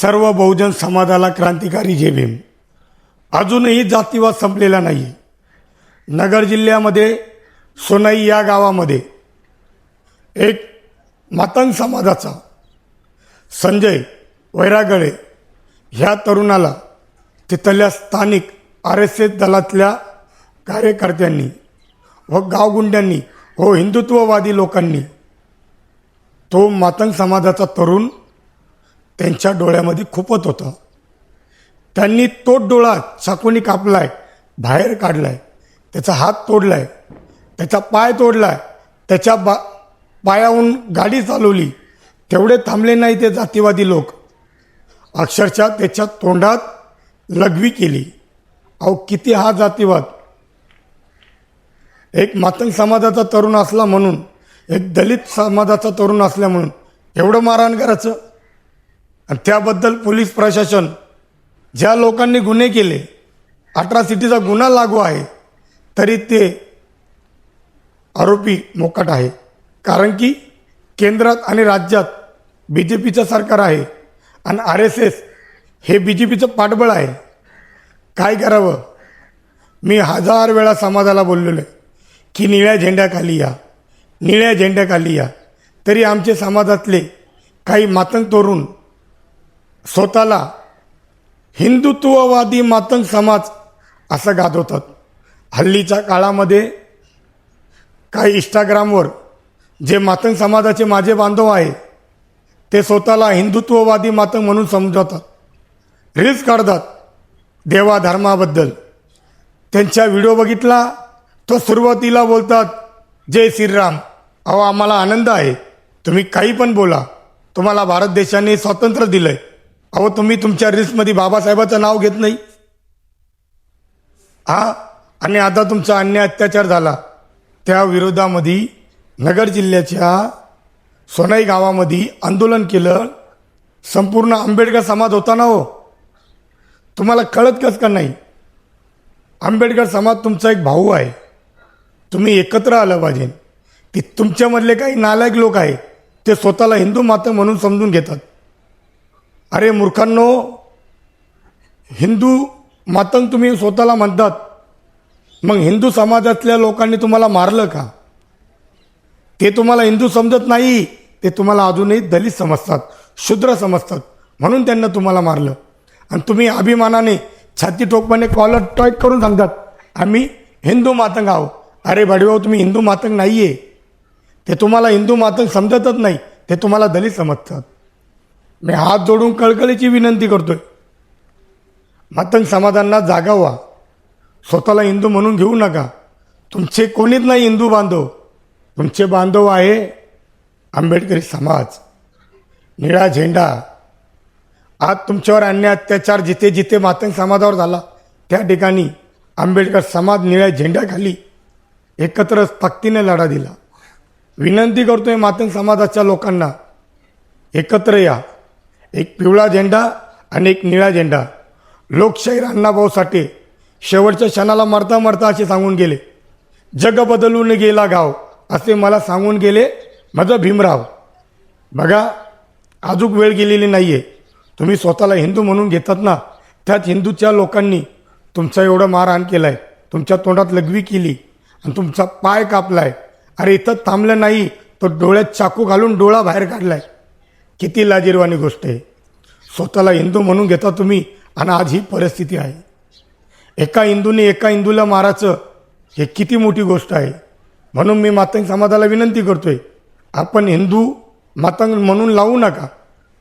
सर्व बहुजन समाजाला क्रांतिकारी जय अजूनही जातीवाद संपलेला नाही. नगर जिल्ह्यामध्ये सोनाई या गावामध्ये एक मातंग समाजाचा संजय वैरागळे ह्या तरुणाला तिथल्या स्थानिक आर एस एस दलातल्या कार्यकर्त्यांनी व गावगुंड्यांनी व हिंदुत्ववादी लोकांनी तो मातंग समाजाचा तरुण त्यांच्या डोळ्यामध्ये खुपत होतं. त्यांनी तो डोळा चाकूनी कापलाय बाहेर काढलाय. त्याचा हात तोडलाय त्याचा पाय तोडलाय त्याच्या बा पायाहून गाडी चालवली. तेवढे थांबले नाही ते जातीवादी लोक. अक्षरशः त्याच्या तोंडात लघवी केली. अहो किती हा जातीवाद. एक मातंग समाजाचा तरुण असला म्हणून एक दलित समाजाचा तरुण असल्या म्हणून एवढं मारहाण करायचं? आणि त्याबद्दल पोलीस प्रशासन ज्या लोकांनी गुन्हे केले अट्रॉसिटीचा गुन्हा लागू आहे तरी ते आरोपी मोकाट आहे. कारण की केंद्रात आणि राज्यात बी जे पीचं सरकार आहे आणि आर एस एस हे बी जे पीचं पाठबळ आहे. काय करावं? मी हजार वेळा समाजाला बोललेलो आहे की निळ्या झेंड्याखाली या निळ्या झेंड्याखाली या. तरी आमचे समाजातले काही मातंग तोरून स्वतःला हिंदुत्ववादी मातंग समाज असं गाजवतात. हल्लीच्या काळामध्ये काही इंस्टाग्रामवर जे मातंग समाजाचे माझे बांधव आहे ते स्वतःला हिंदुत्ववादी मातंग म्हणून समजवतात. रील्स काढतात देवा धर्माबद्दल त्यांच्या व्हिडिओ बघितला तो सुरुवातीला बोलतात जय श्रीराम. अहो आम्हाला आनंद आहे. तुम्ही काही पण बोला. तुम्हाला भारत देशाने स्वातंत्र्य दिलं आहे अहो तुम्ही तुमच्या रिल्समध्ये बाबासाहेबाचं नाव घेत नाही. हा? आणि आता तुमचा अन्याय अत्याचार झाला. त्या विरोधामध्ये नगर जिल्ह्याच्या सोनाई गावामध्ये आंदोलन केलं. संपूर्ण आंबेडकर समाज होता ना हो? तुम्हाला कळत कस का नाही? आंबेडकर समाज तुमचा एक भाऊ आहे. तुम्ही एकत्र आलं पाहिजे. की तुमच्यामधले काही नालायक लोक आहे ते स्वतःला हिंदू माता म्हणून समजून घेतात. अरे मूर्खांनो हिंदू मातंग तुम्ही स्वतःला म्हणतात. मग हिंदू समाजातल्या लोकांनी तुम्हाला मारलं का? ते तुम्हाला हिंदू समजत नाही ते तुम्हाला अजूनही दलित समजतात शूद्र समजतात. म्हणून त्यांना तुम्हाला मारलं. आणि तुम्ही अभिमानाने छाती टोकपणे कॉलर टॉईट करून सांगतात आम्ही हिंदू मातंग आहो अरे भाऊ तुम्ही हिंदू मातंग नाही आहे ते तुम्हाला हिंदू मातंग समजतच नाही ते तुम्हाला दलित समजतात. मी हात जोडून कळकळीची विनंती करतोय. मातंग समाजांना जागा व्हा स्वतःला हिंदू म्हणून घेऊ नका. तुमचे कोणीच नाही हिंदू बांधव. तुमचे बांधव आहे आंबेडकरी समाज. निळा झेंडा. आज तुमच्यावर अन्य अत्याचार जिथे जिथे मातंग समाजावर झाला त्या ठिकाणी आंबेडकर समाज निळ्या झेंड्याखाली एकत्र ताकदीने लढा दिला. विनंती करतोय मातंग समाजाच्या लोकांना एकत्र या. एक पिवळा झेंडा आणि एक निळा झेंडा. लोकशाहीर अण्णाभाऊ साठे शेवटच्या क्षणाला मरता मरता असे सांगून गेले. जग बदलून गेला गाव असे मला सांगून गेले माझं भीमराव. बघा अजूक वेळ गेलेली नाही आहे तुम्ही स्वतःला हिंदू म्हणून घेतात ना त्यात हिंदूच्या लोकांनी तुमचा एवढं मारहाण केलं आहे तुमच्या तोंडात लघवी केली आणि तुमचा पाय कापलाय. अरे इथं थांबलं नाही तो डोळ्यात चाकू घालून डोळा बाहेर काढलाय. किती लाजीरवाणी गोष्ट आहे. स्वतःला हिंदू म्हणून घेता तुम्ही आणि आज ही परिस्थिती आहे. एका हिंदूने एका हिंदूला मारायचं हे किती मोठी गोष्ट आहे. म्हणून मी मातंग समाजाला विनंती करतोय आपण हिंदू मातंग म्हणून लावू नका.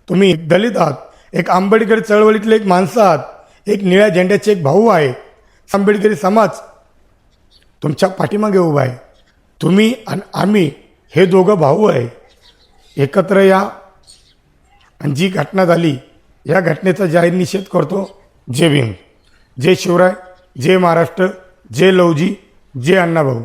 तुम्ही एक दलित आहात एक आंबेडकरी चळवळीतले एक माणसं आहात एक निळ्या झेंड्याचे एक भाऊ आहे आंबेडकरी समाज तुमच्या पाठीमागे उभा आहे. तुम्ही आणि आम्ही हे दोघं भाऊ आहे. एकत्र या आणि जी घटना झाली या घटनेचा जाहीर निषेध करतो जय भीम जय शिवराय जय महाराष्ट्र जय लवजी जय अण्णाभाऊ.